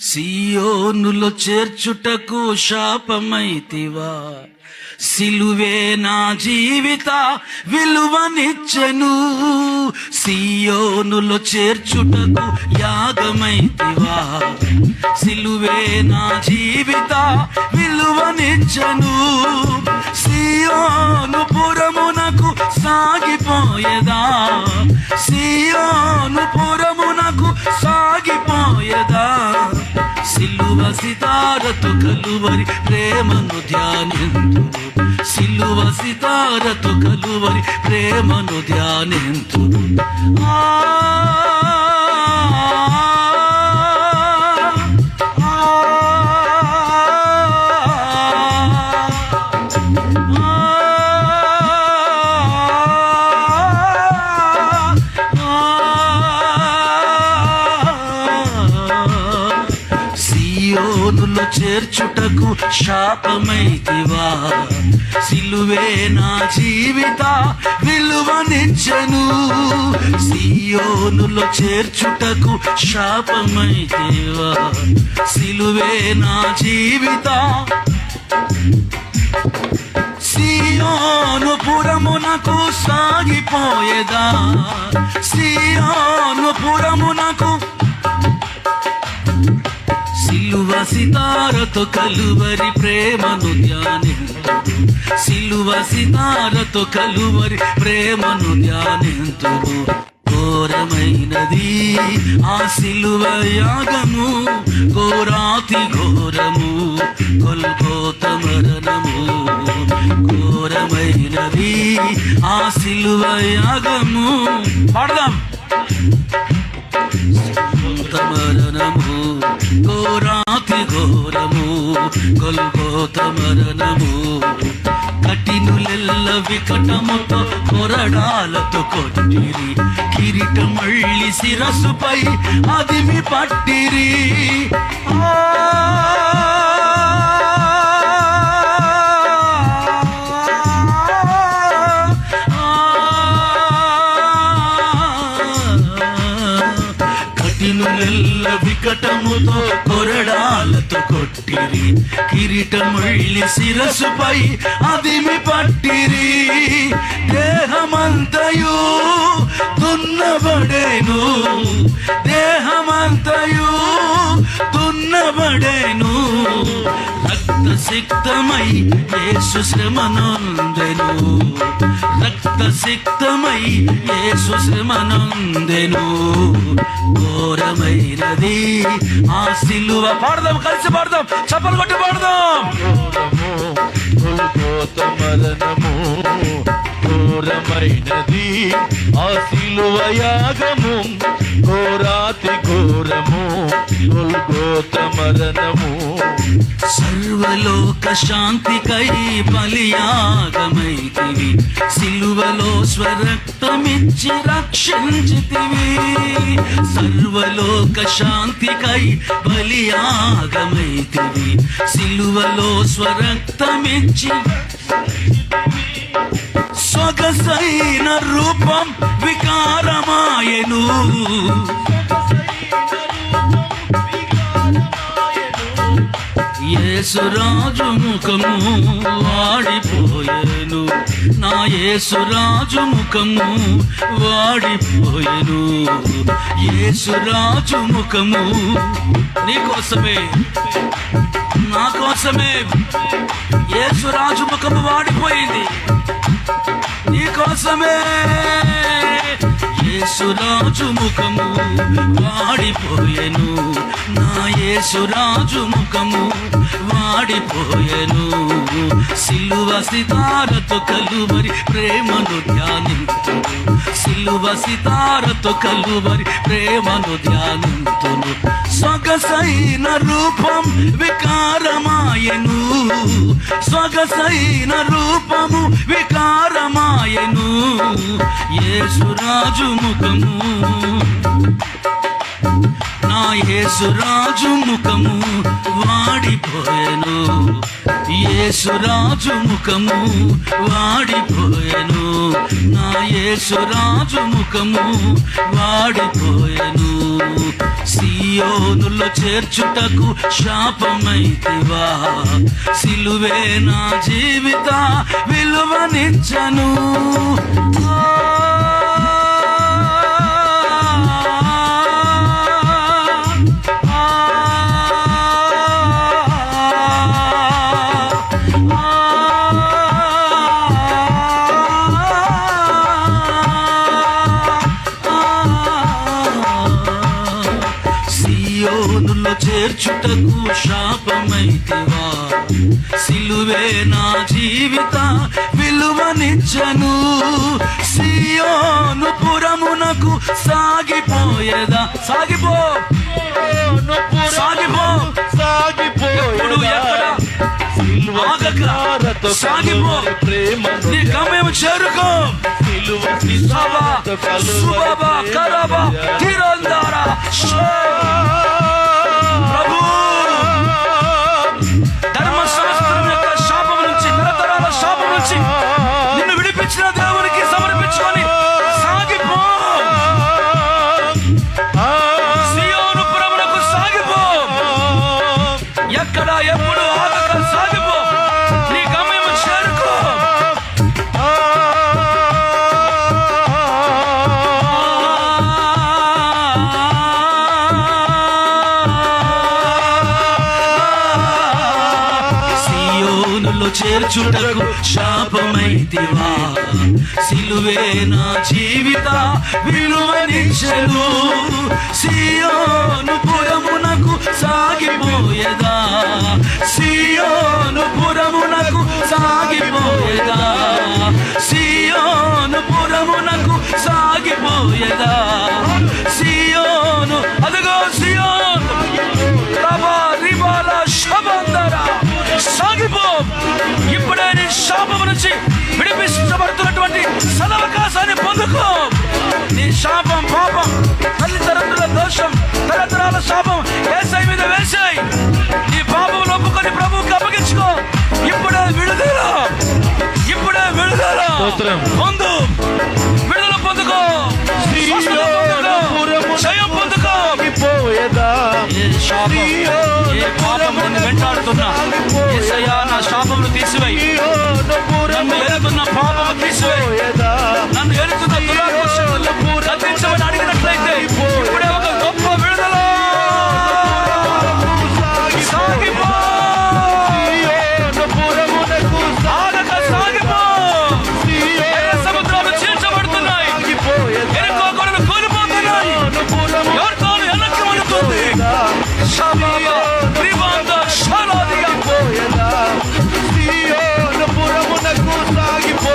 సియోనులో చేర్చుటకు శాపమైతివా. సిలువే నా జీవిత విలువనిచ్చెను. సియోనులో చేర్చుటకు యాగమైతివా. సిలువే నా జీవిత విలువనిచ్చెను. సియోను పురమునకు సాగిపోయేదా. సియోను పురము సితారతో కలువరి ప్రేమను ధ్యానింతురు సిలువ సితారతో కలువరి ప్రేమను ధ్యానింతురు ఆ, చేర్చుటకు శాపమైతివా? సిలువే నా జీవిత విలువనిచ్చను సియోనులో చేర్చుటకు శాపమైతివా? సిలువే నా జీవిత. సియోను పురమునకు సాగిపోయేదా? సియోను పురమునకు సిలువ సితారతో కలువరి ప్రేమను ధ్యానింతుడు సిలువ సితారతో కలువరి ప్రేమను ధ్యానింతుడు ఘోరమైనది ఆ సిలువ యాగము ఘోరాతి ఘోరము కొల్పోత మరణము. ఘోరమైనది ఆ సిలువ యాగము. పడదాం. అనంత మరణము ఘోరాతి ఘోరము గొల్గోత మరణము కఠినులెల్ల వికటముతో కొరడాలతో కొట్టిరి. కిరీటం మళ్ళీ శిరస్సుపై అదిమి పట్టిరి. ఆ కఠినులెల్ల వికటముతో కొరడాలతో కొట్టిరి. కిరీటముళ్ళి శిరసుపై అదిమి పట్టిరి. దేహమంతయు దున్నబడేను. దేహమంతయు దున్నబడేను. రక్తసిక్తమై యేసు శ్రమనొందెను. రక్త యేసు శ్రమనొందెను. ఘోరమైనది ఆ సిలువ. పాడదాం కలిసి పాడదాం చప్పలు కొట్టి పాడదాం. మరణము. ఘోరమైనది ఆ శిలువ యాగము ఘోరాతి ఘోరము గోత మరణము. సర్వలోక శాంతికై బలియాగమైతివి సిలువలో స్వరక్తమిచ్చి రక్షించితివి. సర్వలోక శాంతికై బలియాగమైతివి సిలువలో స్వరక్తమిచ్చి సొగసైన రూపం వికారమాయను. యేసురాజు ముఖము వాడిపోయేను. నా యేసురాజు ముఖము వాడిపోయేను. యేసురాజు ముఖము నీకోసమే నా కోసమే. యేసురాజు ముఖము వాడిపోయింది. కోసమే. యేసురాజు ముఖము వాడిపోయెను. నా యేసురాజు ముఖము వాడిపోయెను. సిలువ సితారతో కలువరి ప్రేమను ధ్యానింతును. సిలువ సితారతో కలువరి ప్రేమను ధ్యానింతును. సొగసైన రూపం వికా సొగసైన రూపము వికారమాయను. యేసురాజు ముఖము. నా యేసురాజు ముఖము వాడిపోయెను. యేసురాజు ముఖము వాడిపోయెను. నా యేసురాజు ముఖము వాడిపోయెను. సియోనులో చేర్చుటకు శాపమైతివా. సిలువే నా జీవిత విలువనిచ్చను చేర్చుటకు శాపమైతివా? సిలువే నా జీవిత విలువనిచ్చను. సియోను పురమునకు సాగిపోయేదా? సాగిపో! సాగిపో! ఎక్కడ? ఆగక! సాగిపో! నీ గమ్యం చేరుకో! సుబాబా కరాబా చేర్చుటకు శాపమైతివా సిలువే నా జీవిత విలువనిచ్చను సియోను పురమునకు సాగిపోయేదా? సియోను పురమునకు సాగిపోయేదా? సియోను పురమునకు సాగిపోయేదా? సియో నీ శాపం నుంచి విడిపించబడుతున్నటువంటి సదవకాశాన్ని పొందుకో. నీ శాపం పాపం తల్లిదండ్రుల దోషం తరతరాల శాపం ఏసై మీద వేసాయి. నీ పాపం ఒప్పుకొని ప్రభువుకి అప్పగించుకో. ఇప్పుడే విడుదల. ఇప్పుడే విడుదల. పొందు. విడుదల పొందుకో. ఏ శాపం? ఏ పాపం నిన్ను వెంటాడుతున్నా? యేసయ్యా నా శాపమును తీసివేయి. నన్ను ఎదుగుతున్న పాపము తీసివేయి. నన్ను ఎదుగుతున్న దురాదర్శములు త్రివాంద శాలాదిగా సాగిపో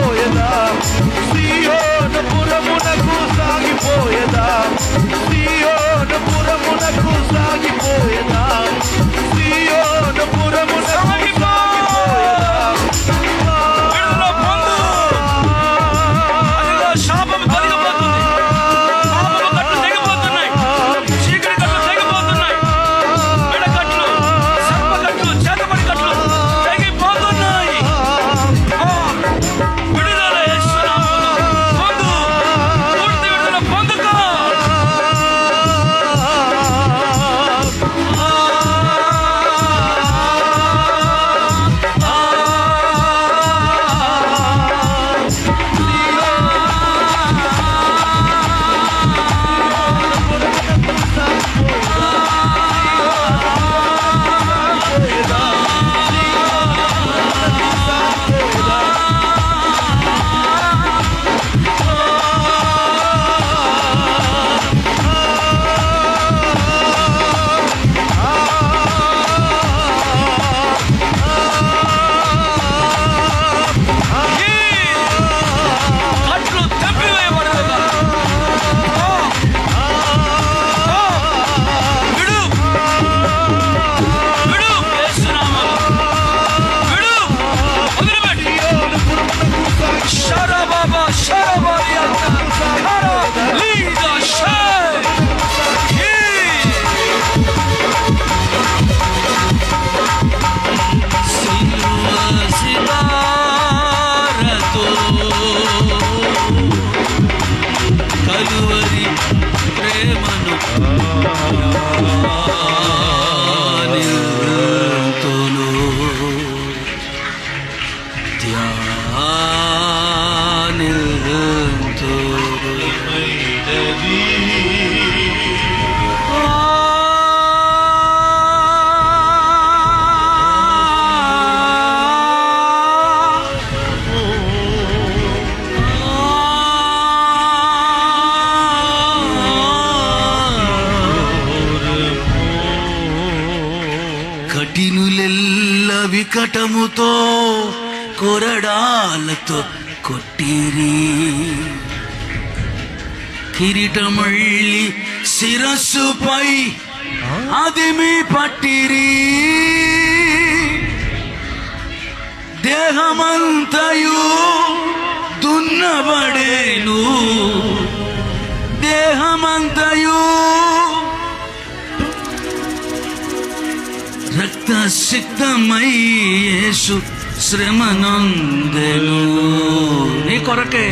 ध्यान కటముతో కొరడాలతో కొట్టిరి. కిరీటమళ్ళి శిరస్సుపై అది మీ పట్టిరి. దేహమంతయు దున్నబడేను. దేహమంతయు రక్తసిక్తమై యేసు శ్రమనందెను. నీ కొరకే